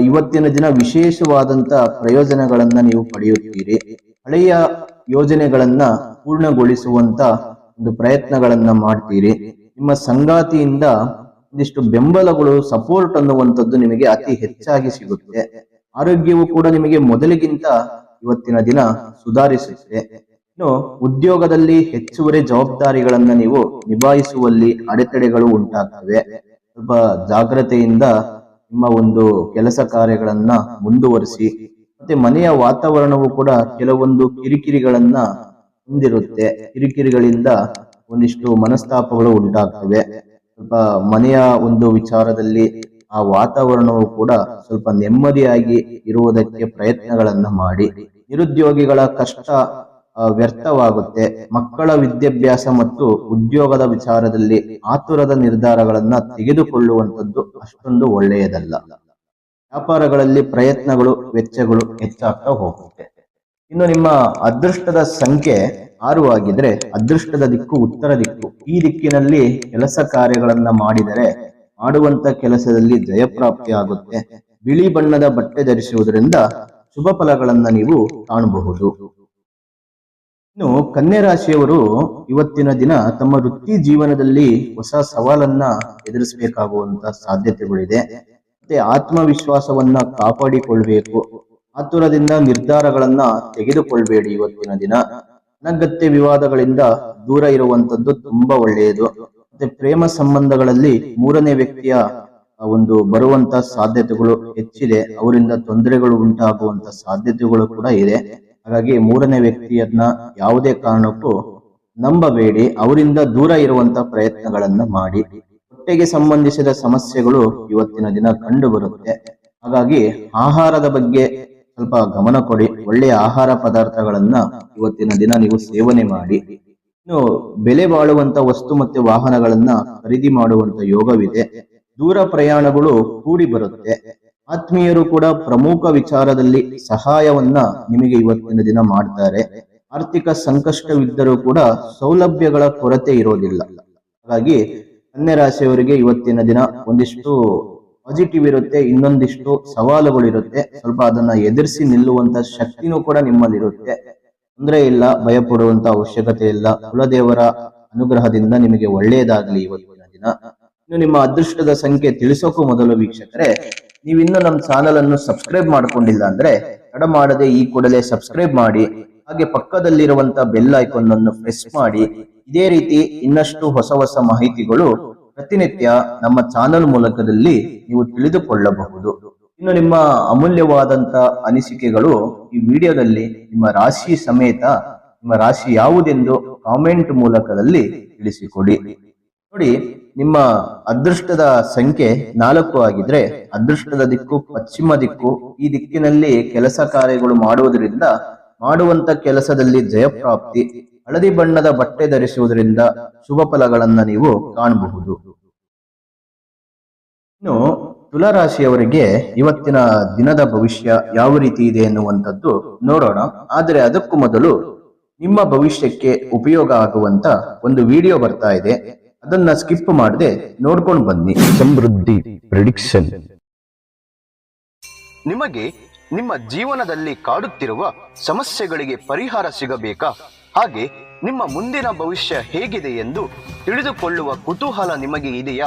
ಇವತ್ತಿನ ದಿನ ವಿಶೇಷವಾದಂತ ಪ್ರಯೋಜನಗಳನ್ನ ನೀವು ಪಡೆಯುತ್ತೀರಿ. ಹಳೆಯ ಯೋಜನೆಗಳನ್ನ ಪೂರ್ಣಗೊಳಿಸುವಂತ ಒಂದು ಪ್ರಯತ್ನಗಳನ್ನ ಮಾಡ್ತೀರಿ. ನಿಮ್ಮ ಸಂಗಾತಿಯಿಂದ ಒಂದಿಷ್ಟು ಬೆಂಬಲಗಳು ಸಪೋರ್ಟ್ ಅನ್ನುವಂಥದ್ದು ನಿಮಗೆ ಅತಿ ಹೆಚ್ಚಾಗಿ ಸಿಗುತ್ತೆ. ಆರೋಗ್ಯವು ಕೂಡ ನಿಮಗೆ ಮೊದಲಿಗಿಂತ ಇವತ್ತಿನ ದಿನ ಸುಧಾರಿಸುತ್ತೆ ಇನ್ನು ಉದ್ಯೋಗದಲ್ಲಿ ಹೆಚ್ಚುವರಿ ಜವಾಬ್ದಾರಿಗಳನ್ನ ನೀವು ನಿಭಾಯಿಸುವಲ್ಲಿ ಅಡೆತಡೆಗಳು ಉಂಟಾಗ್ತವೆ. ಸ್ವಲ್ಪ ಜಾಗ್ರತೆಯಿಂದ ನಿಮ್ಮ ಒಂದು ಕೆಲಸ ಕಾರ್ಯಗಳನ್ನ ಮುಂದುವರಿಸಿ, ಮತ್ತೆ ಮನೆಯ ವಾತಾವರಣವು ಕೂಡ ಕೆಲವೊಂದು ಕಿರಿಕಿರಿಗಳನ್ನ ಹೊಂದಿರುತ್ತೆ. ಕಿರಿಕಿರಿಗಳಿಂದ ಒಂದಿಷ್ಟು ಮನಸ್ತಾಪಗಳು ಉಂಟಾಗ್ತವೆ. ಸ್ವಲ್ಪ ಮನೆಯ ಒಂದು ವಿಚಾರದಲ್ಲಿ ಆ ವಾತಾವರಣವು ಕೂಡ ಸ್ವಲ್ಪ ನೆಮ್ಮದಿಯಾಗಿ ಇರುವುದಕ್ಕೆ ಪ್ರಯತ್ನಗಳನ್ನ ಮಾಡಿ. ನಿರುದ್ಯೋಗಿಗಳ ಕಷ್ಟ ವ್ಯರ್ಥವಾಗುತ್ತೆ. ಮಕ್ಕಳ ವಿದ್ಯಾಭ್ಯಾಸ ಮತ್ತು ಉದ್ಯೋಗದ ವಿಚಾರದಲ್ಲಿ ಆತುರದ ನಿರ್ಧಾರಗಳನ್ನ ತೆಗೆದುಕೊಳ್ಳುವಂಥದ್ದು ಅಷ್ಟೊಂದು ಒಳ್ಳೆಯದಲ್ಲ. ವ್ಯಾಪಾರಗಳಲ್ಲಿ ಪ್ರಯತ್ನಗಳು, ವೆಚ್ಚಗಳು ಹೆಚ್ಚಾಗ್ತಾ ಹೋಗುತ್ತೆ. ಇನ್ನು ನಿಮ್ಮ ಅದೃಷ್ಟದ ಸಂಖ್ಯೆ ಆರು ಆಗಿದ್ರೆ, ಅದೃಷ್ಟದ ದಿಕ್ಕು, ಉತ್ತರ ದಿಕ್ಕು. ಈ ದಿಕ್ಕಿನಲ್ಲಿ ಕೆಲಸ ಕಾರ್ಯಗಳನ್ನ ಮಾಡಿದರೆ ಮಾಡುವಂತ ಕೆಲಸದಲ್ಲಿ ಜಯಪ್ರಾಪ್ತಿ ಆಗುತ್ತೆ ಬಿಳಿ ಬಣ್ಣದ ಬಟ್ಟೆ ಧರಿಸುವುದರಿಂದ ಶುಭ ಫಲಗಳನ್ನ ನೀವು ಕಾಣಬಹುದು. ಇನ್ನು ಕನ್ಯೆ ರಾಶಿಯವರು ಇವತ್ತಿನ ದಿನ ತಮ್ಮ ವೃತ್ತಿ ಜೀವನದಲ್ಲಿ ಹೊಸ ಸವಾಲನ್ನ ಎದುರಿಸಬೇಕಾಗುವಂತ ಸಾಧ್ಯತೆಗಳಿದೆ. ಮತ್ತೆ ಆತ್ಮವಿಶ್ವಾಸವನ್ನ ಕಾಪಾಡಿಕೊಳ್ಬೇಕು. ಆತುರದಿಂದ ನಿರ್ಧಾರಗಳನ್ನ ತೆಗೆದುಕೊಳ್ಬೇಡಿ ಇವತ್ತಿನ ದಿನ. ಅನಗತ್ಯ ವಿವಾದಗಳಿಂದ ದೂರ ಇರುವಂತದ್ದು ತುಂಬಾ ಒಳ್ಳೆಯದು. ಮತ್ತೆ ಪ್ರೇಮ ಸಂಬಂಧಗಳಲ್ಲಿ ಮೂರನೇ ವ್ಯಕ್ತಿಯ ಒಂದು ಬರುವಂತ ಸಾಧ್ಯತೆಗಳು ಹೆಚ್ಚಿದೆ. ಅವರಿಂದ ತೊಂದರೆಗಳು ಉಂಟಾಗುವಂತ ಸಾಧ್ಯತೆಗಳು ಕೂಡ ಇದೆ. ಹಾಗಾಗಿ ಮೂರನೇ ವ್ಯಕ್ತಿಯನ್ನ ಯಾವುದೇ ಕಾರಣಕ್ಕೂ ನಂಬಬೇಡಿ. ಅವರಿಂದ ದೂರ ಇರುವಂತ ಪ್ರಯತ್ನಗಳನ್ನ ಮಾಡಿ. ಹೊಟ್ಟೆಗೆ ಸಂಬಂಧಿಸಿದ ಸಮಸ್ಯೆಗಳು ಇವತ್ತಿನ ದಿನ ಕಂಡು ಬರುತ್ತೆ ಹಾಗಾಗಿ ಆಹಾರದ ಬಗ್ಗೆ ಸ್ವಲ್ಪ ಗಮನ ಕೊಡಿ. ಒಳ್ಳೆಯ ಆಹಾರ ಪದಾರ್ಥಗಳನ್ನ ಇವತ್ತಿನ ದಿನ ನೀವು ಸೇವನೆ ಮಾಡಿ. ಬೆಲೆ ಬಾಳುವಂತ ವಸ್ತು ಮತ್ತೆ ವಾಹನಗಳನ್ನ ಖರೀದಿ ಮಾಡುವಂತ ಯೋಗವಿದೆ. ದೂರ ಪ್ರಯಾಣಗಳು ಕೂಡಿ ಬರುತ್ತೆ. ಆತ್ಮೀಯರು ಕೂಡ ಪ್ರಮುಖ ವಿಚಾರದಲ್ಲಿ ಸಹಾಯವನ್ನ ನಿಮಗೆ ಇವತ್ತಿನ ದಿನ ಮಾಡ್ತಾರೆ. ಆರ್ಥಿಕ ಸಂಕಷ್ಟವಿದ್ದರೂ ಕೂಡ ಸೌಲಭ್ಯಗಳ ಕೊರತೆ ಇರೋದಿಲ್ಲ. ಹಾಗಾಗಿ ಕನ್ಯಾ ರಾಶಿಯವರಿಗೆ ಇವತ್ತಿನ ದಿನ ಒಂದಿಷ್ಟು ಪಾಸಿಟಿವ್ ಇರುತ್ತೆ, ಇನ್ನೊಂದಿಷ್ಟು ಸವಾಲುಗಳು ಇರುತ್ತೆ ಸ್ವಲ್ಪ ಅದನ್ನ ಎದುರಿಸಿ ನಿಲ್ಲುವಂತ ಶಕ್ತಿನೂ ಕೂಡ ನಿಮ್ಮಲ್ಲಿರುತ್ತೆ. ತೊಂದರೆ ಇಲ್ಲ ಭಯ ಪಡುವಂತ ಅವಶ್ಯಕತೆ ಇಲ್ಲ. ಕುಲದೇವರ ಅನುಗ್ರಹದಿಂದ ನಿಮಗೆ ಒಳ್ಳೆಯದಾಗಲಿ ಇವತ್ತಿನ ದಿನ. ಇನ್ನು ನಿಮ್ಮ ಅದೃಷ್ಟದ ಸಂಖ್ಯೆ ತಿಳಿಸೋಕು ಮೊದಲು ವೀಕ್ಷಕರೇ, ನೀವಿನ್ನು ನಮ್ಮ ಚಾನಲ್ ಅನ್ನು ಸಬ್ಸ್ಕ್ರೈಬ್ ಮಾಡ್ಕೊಂಡಿಲ್ಲ ಅಂದ್ರೆ ತಡ ಮಾಡದೆ ಈ ಕೂಡಲೇ ಸಬ್ಸ್ಕ್ರೈಬ್ ಮಾಡಿ, ಹಾಗೆ ಪಕ್ಕದಲ್ಲಿರುವಂತ ಬೆಲ್ ಐಕಾನ್ ಅನ್ನು ಪ್ರೆಸ್ ಮಾಡಿ. ಇದೇ ರೀತಿ ಇನ್ನಷ್ಟು ಹೊಸ ಹೊಸ ಮಾಹಿತಿಗಳು ಪ್ರತಿನಿತ್ಯ ನಮ್ಮ ಚಾನಲ್ ಮೂಲಕದಲ್ಲಿ ನೀವು ತಿಳಿದುಕೊಳ್ಳಬಹುದು. ಇನ್ನು ನಿಮ್ಮ ಅಮೂಲ್ಯವಾದಂತ ಅನಿಸಿಕೆಗಳು ಈ ವಿಡಿಯೋದಲ್ಲಿ ನಿಮ್ಮ ರಾಶಿ ಸಮೇತ ನಿಮ್ಮ ರಾಶಿ ಯಾವುದೆಂದು ಕಾಮೆಂಟ್ ಮೂಲಕದಲ್ಲಿ ತಿಳಿಸಿಕೊಡಿ. ನೋಡಿ, ನಿಮ್ಮ ಅದೃಷ್ಟದ ಸಂಖ್ಯೆ ನಾಲ್ಕು ಆಗಿದ್ರೆ ಅದೃಷ್ಟದ ದಿಕ್ಕು, ಪಶ್ಚಿಮ ದಿಕ್ಕು, ಈ ದಿಕ್ಕಿನಲ್ಲಿ ಕೆಲಸ ಕಾರ್ಯಗಳು ಮಾಡುವುದರಿಂದ, ಮಾಡುವಂತ ಕೆಲಸದಲ್ಲಿ ಜಯಪ್ರಾಪ್ತಿ, ಹಳದಿ ಬಣ್ಣದ ಬಟ್ಟೆ ಧರಿಸುವುದರಿಂದ ಶುಭ ಫಲಗಳನ್ನ ನೀವು ಕಾಣಬಹುದು. ಇನ್ನು ತುಲಾರಾಶಿಯವರಿಗೆ ಇವತ್ತಿನ ದಿನದ ಭವಿಷ್ಯ ಯಾವ ರೀತಿ ಇದೆ ಎನ್ನುವಂಥದ್ದು ನೋಡೋಣ. ಆದರೆ ಅದಕ್ಕೂ ಮೊದಲು ನಿಮ್ಮ ಭವಿಷ್ಯಕ್ಕೆ ಉಪಯೋಗ ಆಗುವಂತ ಒಂದು ವಿಡಿಯೋ ಬರ್ತಾ ಇದೆ. ಅದನ್ನ ಸ್ಕಿಪ್ ಮಾಡದೆ ನೋಡ್ಕೊಂಡು ಬನ್ನಿ. ಸಮೃದ್ಧಿ ಪ್ರಿಡಿಕ್ಷನ್. ನಿಮಗೆ ನಿಮ್ಮ ಜೀವನದಲ್ಲಿ ಕಾಡುತ್ತಿರುವ ಸಮಸ್ಯೆಗಳಿಗೆ ಪರಿಹಾರ ಸಿಗಬೇಕಾ? ಹಾಗೆ ನಿಮ್ಮ ಮುಂದಿನ ಭವಿಷ್ಯ ಹೇಗಿದೆ ಎಂದು ತಿಳಿದುಕೊಳ್ಳುವ ಕುತೂಹಲ ನಿಮಗೆ ಇದೆಯಾ?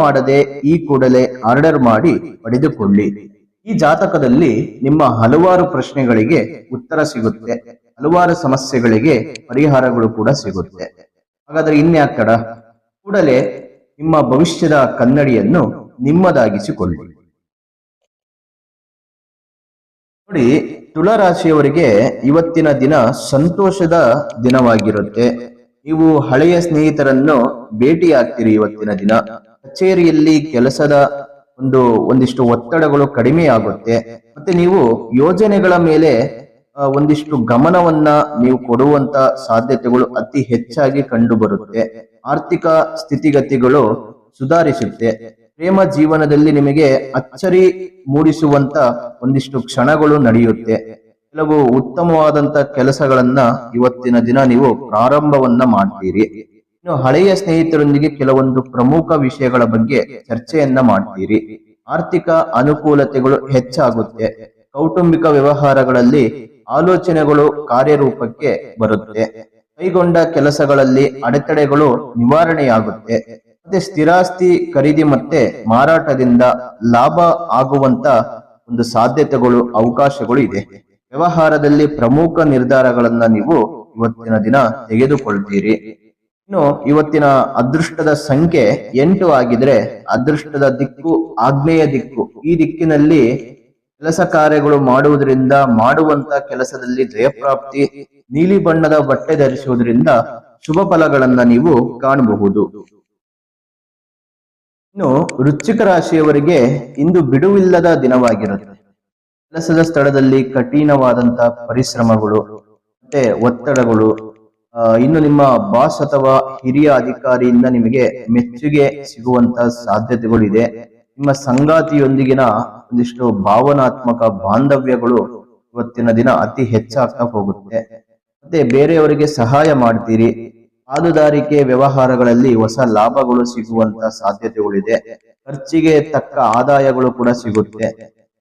ಮಾಡದೆ ಈ ಕೂಡಲೇ ಆರ್ಡರ್ ಮಾಡಿ ಪಡೆದುಕೊಳ್ಳಿ. ಈ ಜಾತಕದಲ್ಲಿ ನಿಮ್ಮ ಹಲವಾರು ಪ್ರಶ್ನೆಗಳಿಗೆ ಉತ್ತರ ಸಿಗುತ್ತೆ. ಹಲವಾರು ಸಮಸ್ಯೆಗಳಿಗೆ ಪರಿಹಾರಗಳು ಕೂಡ ಸಿಗುತ್ತೆ. ಹಾಗಾದ್ರೆ ಇನ್ಯಾಕ್ ತಡ ಕೂಡಲೇ ನಿಮ್ಮ ಭವಿಷ್ಯದ ಕನ್ನಡಿಯನ್ನು ನಿಮ್ಮದಾಗಿಸಿಕೊಳ್ಳಿ. ನೋಡಿ ತುಳರಾಶಿಯವರಿಗೆ ಇವತ್ತಿನ ದಿನ ಸಂತೋಷದ ದಿನವಾಗಿರುತ್ತೆ. ನೀವು ಹಳೆಯ ಸ್ನೇಹಿತರನ್ನು ಭೇಟಿಯಾಗ್ತೀರಿ ಇವತ್ತಿನ ದಿನ. ಕಚೇರಿಯಲ್ಲಿ ಕೆಲಸದ ಒಂದು ಒಂದಿಷ್ಟು ಒತ್ತಡಗಳು ಕಡಿಮೆ ಆಗುತ್ತೆ. ಮತ್ತೆ ನೀವು ಯೋಜನೆಗಳ ಮೇಲೆ ಒಂದಿಷ್ಟು ಗಮನವನ್ನ ನೀವು ಕೊಡುವಂತ ಸಾಧ್ಯತೆಗಳು ಅತಿ ಹೆಚ್ಚಾಗಿ ಕಂಡು ಬರುತ್ತೆ ಆರ್ಥಿಕ ಸ್ಥಿತಿಗತಿಗಳು ಸುಧಾರಿಸುತ್ತೆ. ಪ್ರೇಮ ಜೀವನದಲ್ಲಿ ನಿಮಗೆ ಅಚ್ಚರಿ ಮೂಡಿಸುವಂತ ಒಂದಿಷ್ಟು ಕ್ಷಣಗಳು ನಡೆಯುತ್ತೆ. ಕೆಲವು ಉತ್ತಮವಾದಂತ ಕೆಲಸಗಳನ್ನ ಇವತ್ತಿನ ದಿನ ನೀವು ಪ್ರಾರಂಭವನ್ನ ಮಾಡ್ತೀರಿ. ಇನ್ನು ಹಳೆಯ ಸ್ನೇಹಿತರೊಂದಿಗೆ ಕೆಲವೊಂದು ಪ್ರಮುಖ ವಿಷಯಗಳ ಬಗ್ಗೆ ಚರ್ಚೆಯನ್ನ ಮಾಡ್ತೀರಿ. ಆರ್ಥಿಕ ಅನುಕೂಲತೆಗಳು ಹೆಚ್ಚಾಗುತ್ತೆ. ಕೌಟುಂಬಿಕ ವ್ಯವಹಾರಗಳಲ್ಲಿ ಆಲೋಚನೆಗಳು ಕಾರ್ಯರೂಪಕ್ಕೆ ಬರುತ್ತೆ. ಕೈಗೊಂಡ ಕೆಲಸಗಳಲ್ಲಿ ಅಡೆತಡೆಗಳು ನಿವಾರಣೆಯಾಗುತ್ತೆ. ಮತ್ತೆ ಸ್ಥಿರಾಸ್ತಿ ಖರೀದಿ ಮತ್ತೆ ಮಾರಾಟದಿಂದ ಲಾಭ ಆಗುವಂತ ಒಂದು ಸಾಧ್ಯತೆಗಳು, ಅವಕಾಶಗಳು ಇದೆ. ವ್ಯವಹಾರದಲ್ಲಿ ಪ್ರಮುಖ ನಿರ್ಧಾರಗಳನ್ನ ನೀವು ಇವತ್ತಿನ ದಿನ ತೆಗೆದುಕೊಳ್ತೀರಿ. ಇನ್ನು ಇವತ್ತಿನ ಅದೃಷ್ಟದ ಸಂಖ್ಯೆ ಎಂಟು ಆಗಿದ್ರೆ ಅದೃಷ್ಟದ ದಿಕ್ಕು ಆಗ್ನೇಯ ದಿಕ್ಕು. ಈ ದಿಕ್ಕಿನಲ್ಲಿ ಕೆಲಸ ಕಾರ್ಯಗಳು ಮಾಡುವುದರಿಂದ, ಮಾಡುವಂತ ಕೆಲಸದಲ್ಲಿ ಜಯಪ್ರಾಪ್ತಿ, ನೀಲಿ ಬಣ್ಣದ ಬಟ್ಟೆ ಧರಿಸುವುದರಿಂದ ಶುಭ ಫಲಗಳನ್ನ ನೀವು ಕಾಣಬಹುದು. ಇನ್ನು ವೃಶ್ಚಿಕ ರಾಶಿಯವರಿಗೆ ಇಂದು ಬಿಡುವಿಲ್ಲದ ದಿನವಾಗಿರುತ್ತೆ. ಕೆಲಸದ ಸ್ಥಳದಲ್ಲಿ ಕಠಿಣವಾದಂತಹ ಪರಿಶ್ರಮಗಳು, ಮತ್ತೆ ಒತ್ತಡಗಳು ಇನ್ನು ನಿಮ್ಮ ಬಾಸ್ ಅಥವಾ ಹಿರಿಯ ಅಧಿಕಾರಿಯಿಂದ ನಿಮಗೆ ಮೆಚ್ಚುಗೆ ಸಿಗುವಂತ ಸಾಧ್ಯತೆಗಳು ಇದೆ ನಿಮ್ಮ ಸಂಗಾತಿಯೊಂದಿಗಿನ ಒಂದಿಷ್ಟು ಭಾವನಾತ್ಮಕ ಬಾಂಧವ್ಯಗಳು ಇವತ್ತಿನ ದಿನ ಅತಿ ಹೆಚ್ಚಾಗ್ತಾ ಹೋಗುತ್ತೆ. ಮತ್ತೆ ಬೇರೆಯವರಿಗೆ ಸಹಾಯ ಮಾಡ್ತೀರಿ. ಆದುದಾರಿಕೆ ವ್ಯವಹಾರಗಳಲ್ಲಿ ಹೊಸ ಲಾಭಗಳು ಸಿಗುವಂತ ಸಾಧ್ಯತೆಗಳಿದೆ. ಖರ್ಚಿಗೆ ತಕ್ಕ ಆದಾಯಗಳು ಕೂಡ ಸಿಗುತ್ತೆ.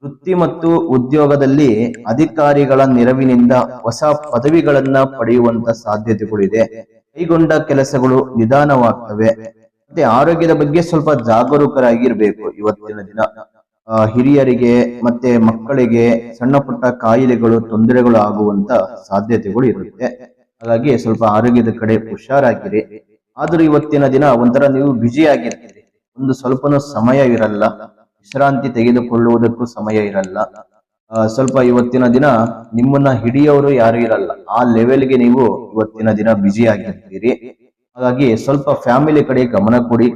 ವೃತ್ತಿ ಮತ್ತು ಉದ್ಯೋಗದಲ್ಲಿ ಅಧಿಕಾರಿಗಳ ನೆರವಿನಿಂದ ಹೊಸ ಪದವಿಗಳನ್ನ ಪಡೆಯುವಂತ ಸಾಧ್ಯತೆಗಳಿದೆ. ಕೈಗೊಂಡ ಕೆಲಸಗಳು ನಿಧಾನವಾಗ್ತವೆ. ಮತ್ತೆ ಆರೋಗ್ಯದ ಬಗ್ಗೆ ಸ್ವಲ್ಪ ಜಾಗರೂಕರಾಗಿರ್ಬೇಕು ಇವತ್ತಿನ ದಿನ. ಹಿರಿಯರಿಗೆ ಮತ್ತೆ ಮಕ್ಕಳಿಗೆ ಸಣ್ಣ ಪುಟ್ಟ ಕಾಯಿಲೆಗಳು, ತೊಂದರೆಗಳು ಆಗುವಂತ ಸಾಧ್ಯತೆಗಳು ಇರುತ್ತೆ. ಹಾಗಾಗಿ ಸ್ವಲ್ಪ ಆರೋಗ್ಯದ ಕಡೆ ಹುಷಾರಾಗಿರಿ. ಆದ್ರೂ ಇವತ್ತಿನ ದಿನ ಒಂಥರ ನೀವು ಬ್ಯುಸಿ ಆಗಿರ್ತೀರಿ ಒಂದು ಸ್ವಲ್ಪನೂ ಸಮಯ ಇರಲ್ಲ. ವಿಶ್ರಾಂತಿ ತೆಗೆದುಕೊಳ್ಳುವುದಕ್ಕೂ ಸಮಯ ಇರಲ್ಲ. ಸ್ವಲ್ಪ ಇವತ್ತಿನ ದಿನ ನಿಮ್ಮನ್ನ ಹಿಡಿಯೋರು ಯಾರು ಇರಲ್ಲ. ಆ ಲೆವೆಲ್ಗೆ ನೀವು ಇವತ್ತಿನ ದಿನ ಬ್ಯುಸಿ ಆಗಿರ್ತೀರಿ. ಹಾಗಾಗಿ ಸ್ವಲ್ಪ ಫ್ಯಾಮಿಲಿ ಕಡೆ ಗಮನ ಕೊಡಿ.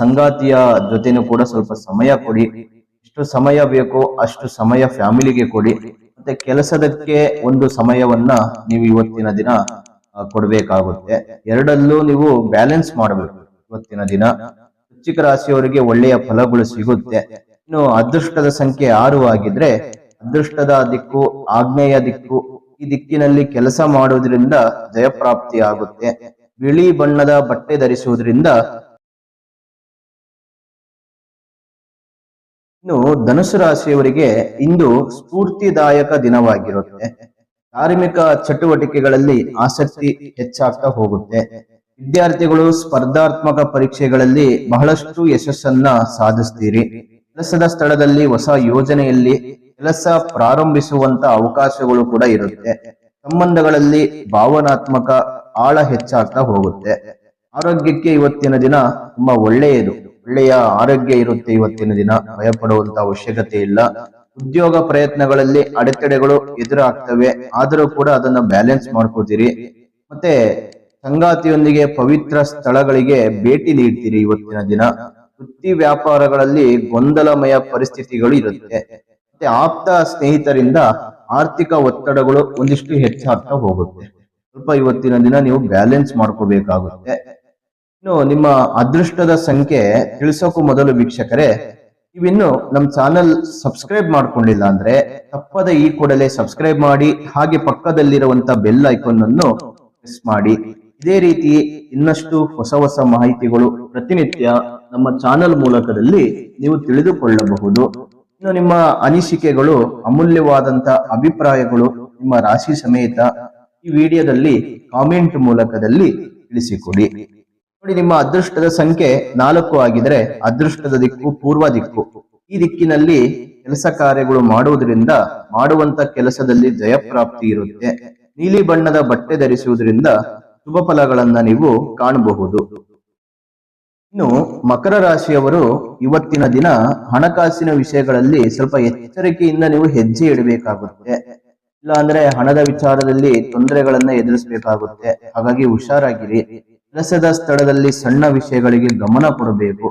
ಸಂಗಾತಿಯ ಜೊತೆನೂ ಕೂಡ ಸ್ವಲ್ಪ ಸಮಯ ಕೊಡಿ. ಎಷ್ಟು ಸಮಯ ಬೇಕೋ ಅಷ್ಟು ಸಮಯ ಫ್ಯಾಮಿಲಿಗೆ ಕೊಡಿ. ಮತ್ತೆ ಕೆಲಸದಕ್ಕೆ ಒಂದು ಸಮಯವನ್ನ ನೀವು ಇವತ್ತಿನ ದಿನ ಕೊಡ್ಬೇಕಾಗುತ್ತೆ. ಎರಡಲ್ಲೂ ನೀವು ಬ್ಯಾಲೆನ್ಸ್ ಮಾಡಬೇಕು ಇವತ್ತಿನ ದಿನ. ವೃಶ್ಚಿಕ ರಾಶಿಯವರಿಗೆ ಒಳ್ಳೆಯ ಫಲಗಳು ಸಿಗುತ್ತೆ. ಇನ್ನು ಅದೃಷ್ಟದ ಸಂಖ್ಯೆ ಆರು ಆಗಿದ್ರೆ ಅದೃಷ್ಟದ ದಿಕ್ಕು ಆಗ್ನೇಯ ದಿಕ್ಕು ಈ ದಿಕ್ಕಿನಲ್ಲಿ ಕೆಲಸ ಮಾಡುವುದರಿಂದ ಜಯಪ್ರಾಪ್ತಿ ಆಗುತ್ತೆ. ಬಿಳಿ ಬಣ್ಣದ ಬಟ್ಟೆ ಧರಿಸುವುದರಿಂದ ಇನ್ನು ಧನುಸು ರಾಶಿಯವರಿಗೆ ಇಂದು ಸ್ಫೂರ್ತಿದಾಯಕ ದಿನವಾಗಿರುತ್ತೆ. ಧಾರ್ಮಿಕ ಚಟುವಟಿಕೆಗಳಲ್ಲಿ ಆಸಕ್ತಿ ಹೆಚ್ಚಾಗ್ತಾ ಹೋಗುತ್ತೆ. ವಿದ್ಯಾರ್ಥಿಗಳು ಸ್ಪರ್ಧಾತ್ಮಕ ಪರೀಕ್ಷೆಗಳಲ್ಲಿ ಬಹಳಷ್ಟು ಯಶಸ್ಸನ್ನ ಸಾಧಿಸ್ತೀರಿ. ಕೆಲಸದ ಸ್ಥಳದಲ್ಲಿ ಹೊಸ ಯೋಜನೆಯಲ್ಲಿ ಕೆಲಸ ಪ್ರಾರಂಭಿಸುವಂತ ಅವಕಾಶಗಳು ಕೂಡ ಇರುತ್ತೆ. ಸಂಬಂಧಗಳಲ್ಲಿ ಭಾವನಾತ್ಮಕ ಆಳ ಹೆಚ್ಚಾಗ್ತಾ ಹೋಗುತ್ತೆ. ಆರೋಗ್ಯಕ್ಕೆ ಇವತ್ತಿನ ದಿನ ತುಂಬಾ ಒಳ್ಳೆಯದು. ಒಳ್ಳೆಯ ಆರೋಗ್ಯ ಇರುತ್ತೆ ಇವತ್ತಿನ ದಿನ. ಭಯಪಡುವಂತ ಅವಶ್ಯಕತೆ ಇಲ್ಲ. ಉದ್ಯೋಗ ಪ್ರಯತ್ನಗಳಲ್ಲಿ ಅಡೆತಡೆಗಳು ಎದುರಾಗ್ತವೆ. ಆದರೂ ಕೂಡ ಅದನ್ನ ಬ್ಯಾಲೆನ್ಸ್ ಮಾಡ್ಕೋತೀರಿ. ಮತ್ತೆ ಸಂಗಾತಿಯೊಂದಿಗೆ ಪವಿತ್ರ ಸ್ಥಳಗಳಿಗೆ ಭೇಟಿ ನೀಡ್ತೀರಿ ಇವತ್ತಿನ ದಿನ. ವೃತ್ತಿ ವ್ಯಾಪಾರಗಳಲ್ಲಿ ಗೊಂದಲಮಯ ಪರಿಸ್ಥಿತಿಗಳು ಇರುತ್ತೆ. ಮತ್ತೆ ಆಪ್ತ ಸ್ನೇಹಿತರಿಂದ ಆರ್ಥಿಕ ಒತ್ತಡಗಳು ಒಂದಿಷ್ಟು ಹೆಚ್ಚಾಗ್ತಾ ಹೋಗುತ್ತೆ. ಸ್ವಲ್ಪ ಇವತ್ತಿನ ದಿನ ನೀವು ಬ್ಯಾಲೆನ್ಸ್ ಮಾಡ್ಕೋಬೇಕಾಗುತ್ತೆ. ಇನ್ನು ನಿಮ್ಮ ಅದೃಷ್ಟದ ಸಂಖ್ಯೆ ತಿಳಿಸೋಕು ಮೊದಲು ವೀಕ್ಷಕರೇ, ನೀವಿನ್ನು ನಮ್ಮ ಚಾನಲ್ ಸಬ್ಸ್ಕ್ರೈಬ್ ಮಾಡ್ಕೊಂಡಿಲ್ಲ ಅಂದ್ರೆ ತಪ್ಪದ ಈ ಕೂಡಲೇ ಸಬ್ಸ್ಕ್ರೈಬ್ ಮಾಡಿ, ಹಾಗೆ ಪಕ್ಕದಲ್ಲಿರುವಂತ ಬೆಲ್ ಐಕಾನ್ ಅನ್ನು ಪ್ರೆಸ್ ಮಾಡಿ. ಇದೇ ರೀತಿ ಇನ್ನಷ್ಟು ಹೊಸ ಹೊಸ ಮಾಹಿತಿಗಳು ಪ್ರತಿನಿತ್ಯ ನಮ್ಮ ಚಾನಲ್ ಮೂಲಕದಲ್ಲಿ ನೀವು ತಿಳಿದುಕೊಳ್ಳಬಹುದು. ಇನ್ನು ನಿಮ್ಮ ಅನಿಸಿಕೆಗಳು, ಅಮೂಲ್ಯವಾದಂತ ಅಭಿಪ್ರಾಯಗಳು ನಿಮ್ಮ ರಾಶಿ ಸಮೇತ ಈ ವಿಡಿಯೋದಲ್ಲಿ ಕಾಮೆಂಟ್ ಮೂಲಕದಲ್ಲಿ ತಿಳಿಸಿಕೊಡಿ. ನೋಡಿ, ನಿಮ್ಮ ಅದೃಷ್ಟದ ಸಂಖ್ಯೆ ನಾಲ್ಕು ಆಗಿದ್ರೆ ಅದೃಷ್ಟದ ದಿಕ್ಕು, ಪೂರ್ವ ದಿಕ್ಕು. ಈ ದಿಕ್ಕಿನಲ್ಲಿ ಕೆಲಸ ಕಾರ್ಯಗಳು ಮಾಡುವುದರಿಂದ, ಮಾಡುವಂತ ಕೆಲಸದಲ್ಲಿ ಜಯಪ್ರಾಪ್ತಿ ಇರುತ್ತೆ. ನೀಲಿ ಬಣ್ಣದ ಬಟ್ಟೆ ಧರಿಸುವುದರಿಂದ ಶುಭ ಫಲಗಳನ್ನ ನೀವು ಕಾಣಬಹುದು. ಇನ್ನು ಮಕರ ರಾಶಿಯವರು ಇವತ್ತಿನ ದಿನ ಹಣಕಾಸಿನ ವಿಷಯಗಳಲ್ಲಿ ಸ್ವಲ್ಪ ಎಚ್ಚರಿಕೆಯಿಂದ ನೀವು ಹೆಜ್ಜೆ ಇಡಬೇಕಾಗುತ್ತೆ. ಇಲ್ಲ ಅಂದ್ರೆ ಹಣದ ವಿಚಾರದಲ್ಲಿ ತೊಂದರೆಗಳನ್ನ ಎದುರಿಸಬೇಕಾಗುತ್ತೆ. ಹಾಗಾಗಿ ಹುಷಾರಾಗಿರಿ. ಕೆಲಸದ ಸ್ಥಳದಲ್ಲಿ ಸಣ್ಣ ವಿಷಯಗಳಿಗೆ ಗಮನ ಕೊಡಬೇಕು.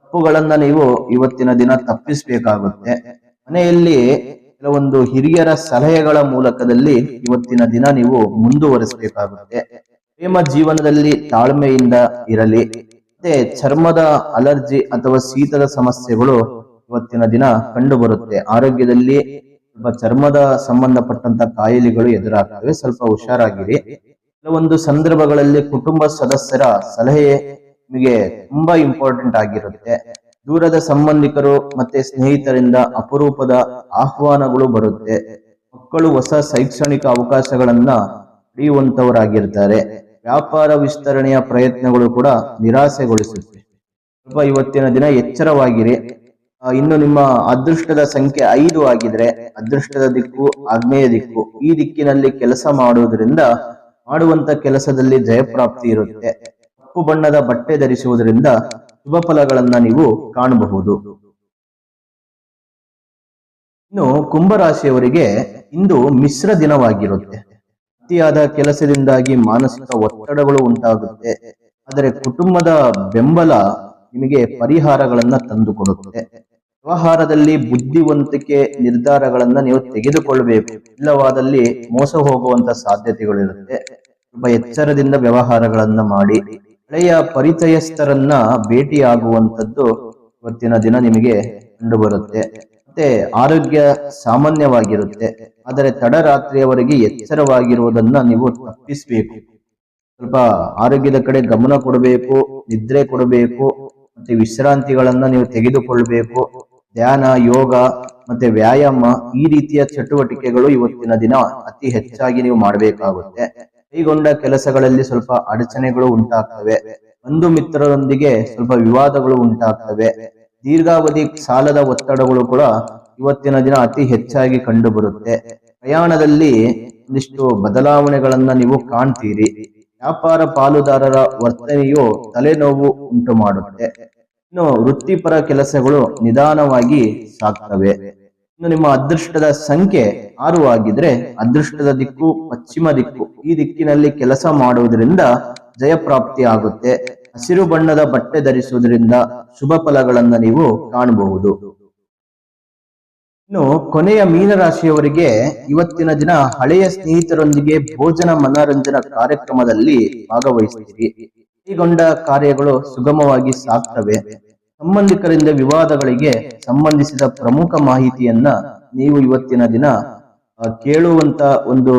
ತಪ್ಪುಗಳನ್ನ ನೀವು ಇವತ್ತಿನ ದಿನ ತಪ್ಪಿಸಬೇಕಾಗುತ್ತೆ. ಮನೆಯಲ್ಲಿ ಕೆಲವೊಂದು ಹಿರಿಯರ ಸಲಹೆಗಳ ಮೂಲಕದಲ್ಲಿ ಇವತ್ತಿನ ದಿನ ನೀವು ಮುಂದುವರಿಸಬೇಕಾಗುತ್ತೆ. ಪ್ರೇಮ ಜೀವನದಲ್ಲಿ ತಾಳ್ಮೆಯಿಂದ ಇರಲಿ. ಮತ್ತೆ ಚರ್ಮದ ಅಲರ್ಜಿ ಅಥವಾ ಶೀತದ ಸಮಸ್ಯೆಗಳು ಇವತ್ತಿನ ದಿನ ಕಂಡು ಬರುತ್ತೆ ಆರೋಗ್ಯದಲ್ಲಿ ಚರ್ಮದ ಸಂಬಂಧಪಟ್ಟಂತ ಕಾಯಿಲೆಗಳು ಎದುರಾಗ್ತವೆ. ಸ್ವಲ್ಪ ಹುಷಾರಾಗಿರಿ. ಕೆಲವೊಂದು ಸಂದರ್ಭಗಳಲ್ಲಿ ಕುಟುಂಬ ಸದಸ್ಯರ ಸಲಹೆ ನಿಮಗೆ ತುಂಬಾ ಇಂಪಾರ್ಟೆಂಟ್ ಆಗಿರುತ್ತೆ. ದೂರದ ಸಂಬಂಧಿಕರು ಮತ್ತೆ ಸ್ನೇಹಿತರಿಂದ ಅಪರೂಪದ ಆಹ್ವಾನಗಳು ಬರುತ್ತೆ. ಮಕ್ಕಳು ಹೊಸ ಶೈಕ್ಷಣಿಕ ಅವಕಾಶಗಳನ್ನ ಪಡೆಯುವಂತವರಾಗಿರ್ತಾರೆ. ವ್ಯಾಪಾರ ವಿಸ್ತರಣೆಯ ಪ್ರಯತ್ನಗಳು ಕೂಡ ನಿರಾಸೆಗೊಳಿಸುತ್ತೆ. ಸ್ವಲ್ಪ ಇವತ್ತಿನ ದಿನ ಎಚ್ಚರವಾಗಿರಿ. ಇನ್ನು ನಿಮ್ಮ ಅದೃಷ್ಟದ ಸಂಖ್ಯೆ ಐದು ಆಗಿದ್ರೆ ಅದೃಷ್ಟದ ದಿಕ್ಕು, ಆಗ್ನೇಯ ದಿಕ್ಕು, ಈ ದಿಕ್ಕಿನಲ್ಲಿ ಕೆಲಸ ಮಾಡುವುದರಿಂದ ಮಾಡುವಂತ ಕೆಲಸದಲ್ಲಿ ಜಯಪ್ರಾಪ್ತಿ ಇರುತ್ತೆ. ಕಪ್ಪು ಬಣ್ಣದ ಬಟ್ಟೆ ಧರಿಸುವುದರಿಂದ ಶುಭ ಫಲಗಳನ್ನ ನೀವು ಕಾಣಬಹುದು. ಇನ್ನು ಕುಂಭರಾಶಿಯವರಿಗೆ ಇಂದು ಮಿಶ್ರ ದಿನವಾಗಿರುತ್ತೆ. ಅತಿಯಾದ ಕೆಲಸದಿಂದಾಗಿ ಮಾನಸಿಕ ಒತ್ತಡಗಳು ಉಂಟಾಗುತ್ತೆ. ಆದರೆ ಕುಟುಂಬದ ಬೆಂಬಲ ನಿಮಗೆ ಪರಿಹಾರಗಳನ್ನ ತಂದುಕೊಡುತ್ತೆ. ವ್ಯವಹಾರದಲ್ಲಿ ಬುದ್ಧಿವಂತಿಕೆ ನಿರ್ಧಾರಗಳನ್ನ ನೀವು ತೆಗೆದುಕೊಳ್ಳಬೇಕು ಇಲ್ಲವಾದಲ್ಲಿ ಮೋಸ ಹೋಗುವಂತ ಸಾಧ್ಯತೆಗಳಿರುತ್ತೆ. ತುಂಬಾ ಎಚ್ಚರದಿಂದ ವ್ಯವಹಾರಗಳನ್ನ ಮಾಡಿ. ಹಳೆಯ ಪರಿಚಯಸ್ಥರನ್ನ ಭೇಟಿಯಾಗುವಂತದ್ದು ಇವತ್ತಿನ ದಿನ ನಿಮಗೆ ಕಂಡು ಬರುತ್ತೆ ಮತ್ತೆ ಆರೋಗ್ಯ ಸಾಮಾನ್ಯವಾಗಿರುತ್ತೆ, ಆದರೆ ತಡರಾತ್ರಿಯವರೆಗೆ ಎಚ್ಚರವಾಗಿರುವುದನ್ನ ನೀವು ತಪ್ಪಿಸಬೇಕು. ಸ್ವಲ್ಪ ಆರೋಗ್ಯದ ಕಡೆ ಗಮನ ಕೊಡಬೇಕು, ನಿದ್ರೆ ಕೊಡಬೇಕು, ಮತ್ತೆ ವಿಶ್ರಾಂತಿಗಳನ್ನ ನೀವು ತೆಗೆದುಕೊಳ್ಬೇಕು. ಧ್ಯಾನ, ಯೋಗ, ಮತ್ತೆ ವ್ಯಾಯಾಮ ಈ ರೀತಿಯ ಚಟುವಟಿಕೆಗಳು ಇವತ್ತಿನ ದಿನ ಅತಿ ಹೆಚ್ಚಾಗಿ ನೀವು ಮಾಡಬೇಕಾಗುತ್ತೆ. ಕೈಗೊಂಡ ಕೆಲಸಗಳಲ್ಲಿ ಸ್ವಲ್ಪ ಅಡಚಣೆಗಳು ಉಂಟಾಗ್ತವೆ. ಬಂಧು ಮಿತ್ರರೊಂದಿಗೆ ಸ್ವಲ್ಪ ವಿವಾದಗಳು ಉಂಟಾಗ್ತವೆ. ದೀರ್ಘಾವಧಿ ಸಾಲದ ಒತ್ತಡಗಳು ಕೂಡ ಇವತ್ತಿನ ದಿನ ಅತಿ ಹೆಚ್ಚಾಗಿ ಕಂಡು ಬರುತ್ತೆ ಪ್ರಯಾಣದಲ್ಲಿ ಒಂದಿಷ್ಟು ಬದಲಾವಣೆಗಳನ್ನ ನೀವು ಕಾಣ್ತೀರಿ. ವ್ಯಾಪಾರ ಪಾಲುದಾರರ ವರ್ತನೆಯು ತಲೆನೋವು ಉಂಟು ಮಾಡುತ್ತೆ ಇನ್ನು ವೃತ್ತಿಪರ ಕೆಲಸಗಳು ನಿಧಾನವಾಗಿ ಸಾಕ್ತವೆ ಇನ್ನು ನಿಮ್ಮ ಅದೃಷ್ಟದ ಸಂಖ್ಯೆ ಆರು ಆಗಿದ್ರೆ ಅದೃಷ್ಟದ ದಿಕ್ಕು, ಪಶ್ಚಿಮ ದಿಕ್ಕು ಈ ದಿಕ್ಕಿನಲ್ಲಿ ಕೆಲಸ ಮಾಡುವುದರಿಂದ ಜಯಪ್ರಾಪ್ತಿ ಆಗುತ್ತೆ ಹಸಿರು ಬಣ್ಣದ ಬಟ್ಟೆ ಧರಿಸುವುದರಿಂದ ಶುಭ ಫಲಗಳನ್ನ ನೀವು ಕಾಣಬಹುದು. ಇನ್ನು ಕೊನೆಯ ಮೀನರಾಶಿಯವರಿಗೆ ಇವತ್ತಿನ ದಿನ ಹಳೆಯ ಸ್ನೇಹಿತರೊಂದಿಗೆ ಭೋಜನ ಮನರಂಜನಾ ಕಾರ್ಯಕ್ರಮದಲ್ಲಿ ಭಾಗವಹಿಸ್ತೀರಿ. ಕೈಗೊಂಡ ಕಾರ್ಯಗಳು ಸುಗಮವಾಗಿ ಸಾಗ್ತವೆ. ಸಂಬಂಧಿಕರಿಂದ ವಿವಾದಗಳಿಗೆ ಸಂಬಂಧಿಸಿದ ಪ್ರಮುಖ ಮಾಹಿತಿಯನ್ನ ನೀವು ಇವತ್ತಿನ ದಿನ ಕೇಳುವಂತ ಒಂದು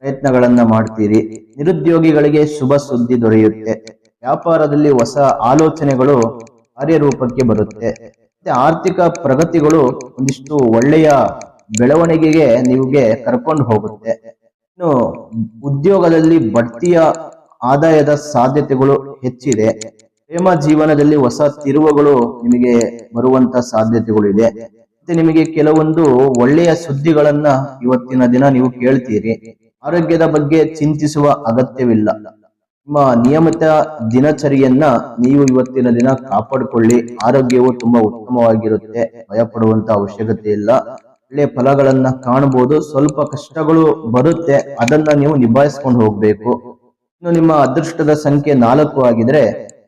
ಪ್ರಯತ್ನಗಳನ್ನ ಮಾಡ್ತೀರಿ. ನಿರುದ್ಯೋಗಿಗಳಿಗೆ ಶುಭ ಸುದ್ದಿ ದೊರೆಯುತ್ತೆ. ವ್ಯಾಪಾರದಲ್ಲಿ ಹೊಸ ಆಲೋಚನೆಗಳು ಕಾರ್ಯರೂಪಕ್ಕೆ ಬರುತ್ತೆ. ಮತ್ತೆ ಆರ್ಥಿಕ ಪ್ರಗತಿಗಳು ಒಂದಿಷ್ಟು ಒಳ್ಳೆಯ ಬೆಳವಣಿಗೆಗೆ ನಿಮಗೆ ಕರ್ಕೊಂಡು ಹೋಗುತ್ತೆ. ಇನ್ನು ಉದ್ಯೋಗದಲ್ಲಿ ಬಡ್ತಿಯ ಆದಾಯದ ಸಾಧ್ಯತೆಗಳು ಹೆಚ್ಚಿದೆ. ಪ್ರೇಮ ಜೀವನದಲ್ಲಿ ಹೊಸ ತಿರುವುಗಳು ನಿಮಗೆ ಬರುವಂತ ಸಾಧ್ಯತೆಗಳು ಇದೆ. ಮತ್ತೆ ನಿಮಗೆ ಕೆಲವೊಂದು ಒಳ್ಳೆಯ ಸುದ್ದಿಗಳನ್ನ ಇವತ್ತಿನ ದಿನ ನೀವು ಕೇಳ್ತೀರಿ. ಆರೋಗ್ಯದ ಬಗ್ಗೆ ಚಿಂತಿಸುವ ಅಗತ್ಯವಿಲ್ಲ. ನಿಮ್ಮ ನಿಯಮಿತ ದಿನಚರಿಯನ್ನ ನೀವು ಇವತ್ತಿನ ದಿನ ಕಾಪಾಡಿಕೊಳ್ಳಿ. ಆರೋಗ್ಯವು ತುಂಬಾ ಉತ್ತಮವಾಗಿರುತ್ತೆ. ಭಯ ಪಡುವಂತ ಅವಶ್ಯಕತೆ ಇಲ್ಲ. ಒಳ್ಳೆ ಫಲಗಳನ್ನ ಕಾಣಬಹುದು ಸ್ವಲ್ಪ ಕಷ್ಟಗಳು ಬರುತ್ತೆ. ಅದನ್ನ ನೀವು ನಿಭಾಯಿಸ್ಕೊಂಡು ಹೋಗ್ಬೇಕು. ಇನ್ನು ನಿಮ್ಮ ಅದೃಷ್ಟದ ಸಂಖ್ಯೆ ನಾಲ್ಕು ಆಗಿದ್ರೆ,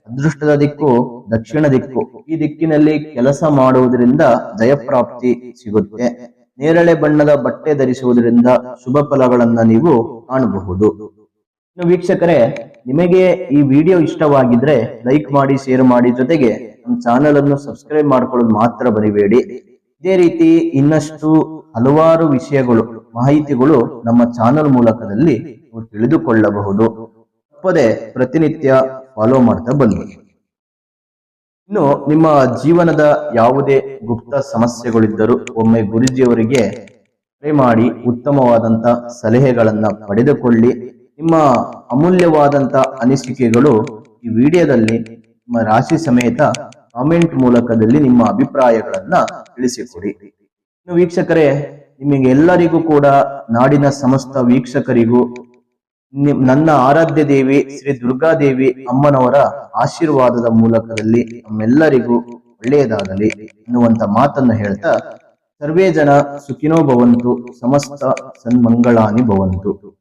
ಅದೃಷ್ಟದ ದಿಕ್ಕು ದಕ್ಷಿಣ ದಿಕ್ಕು. ಈ ದಿಕ್ಕಿನಲ್ಲಿ ಕೆಲಸ ಮಾಡುವುದರಿಂದ ಜಯಪ್ರಾಪ್ತಿ ಸಿಗುತ್ತೆ. ನೇರಳೆ ಬಣ್ಣದ ಬಟ್ಟೆ ಧರಿಸುವುದರಿಂದ ಶುಭ ಫಲಗಳನ್ನ ನೀವು ಕಾಣಬಹುದು. ವೀಕ್ಷಕರೇ, ನಿಮಗೆ ಈ ವಿಡಿಯೋ ಇಷ್ಟವಾಗಿದ್ರೆ ಲೈಕ್ ಮಾಡಿ ಶೇರ್ ಮಾಡಿ ಜೊತೆಗೆ ನಮ್ಮ ಚಾನೆಲ್ ಅನ್ನು ಸಬ್ಸ್ಕ್ರೈಬ್ ಮಾಡ್ಕೊಳ್ಳೋದು ಮಾತ್ರ ಬರಿಬೇಡಿ ಇದೇ ರೀತಿ ಇನ್ನಷ್ಟು ಹಲವಾರು ವಿಷಯಗಳು, ಮಾಹಿತಿಗಳು ನಮ್ಮ ಚಾನೆಲ್ ಮೂಲಕದಲ್ಲಿ ತಿಳಿದುಕೊಳ್ಳಬಹುದು. ತಪ್ಪದೆ ಪ್ರತಿನಿತ್ಯ ಫಾಲೋ ಮಾಡ್ತಾ ಬನ್ನಿ. ಇನ್ನು ನಿಮ್ಮ ಜೀವನದ ಯಾವುದೇ ಗುಪ್ತ ಸಮಸ್ಯೆಗಳಿದ್ದರೂ ಒಮ್ಮೆ ಗುರುಜಿಯವರಿಗೆ ಕರೆ ಮಾಡಿ ಉತ್ತಮವಾದಂತ ಸಲಹೆಗಳನ್ನ ಪಡೆದುಕೊಳ್ಳಿ. ನಿಮ್ಮ ಅಮೂಲ್ಯವಾದಂತ ಅನಿಸಿಕೆಗಳು ಈ ವಿಡಿಯೋದಲ್ಲಿ ನಿಮ್ಮ ರಾಶಿ ಸಮೇತ ಕಾಮೆಂಟ್ ಮೂಲಕದಲ್ಲಿ ನಿಮ್ಮ ಅಭಿಪ್ರಾಯಗಳನ್ನ ತಿಳಿಸಿಕೊಡಿ. ಇನ್ನು ವೀಕ್ಷಕರೇ ನಿಮಗೆಲ್ಲರಿಗೂ ಕೂಡ ನಾಡಿನ ಸಮಸ್ತ ವೀಕ್ಷಕರಿಗೂ ನನ್ನ ಆರಾಧ್ಯ ದೇವಿ ಶ್ರೀ ದುರ್ಗಾದೇವಿ ಅಮ್ಮನವರ ಆಶೀರ್ವಾದದ ಮೂಲಕದಲ್ಲಿ ನಮ್ಮೆಲ್ಲರಿಗೂ ಒಳ್ಳೆಯದಾಗಲಿ ಎನ್ನುವಂತ ಮಾತನ್ನ ಹೇಳ್ತಾ, ಸರ್ವೇ ಜನ ಸುಖಿನೋ ಭವಂತು, ಸಮಸ್ತ ಸನ್ಮಂಗಳಾನಿ ಭವಂತು.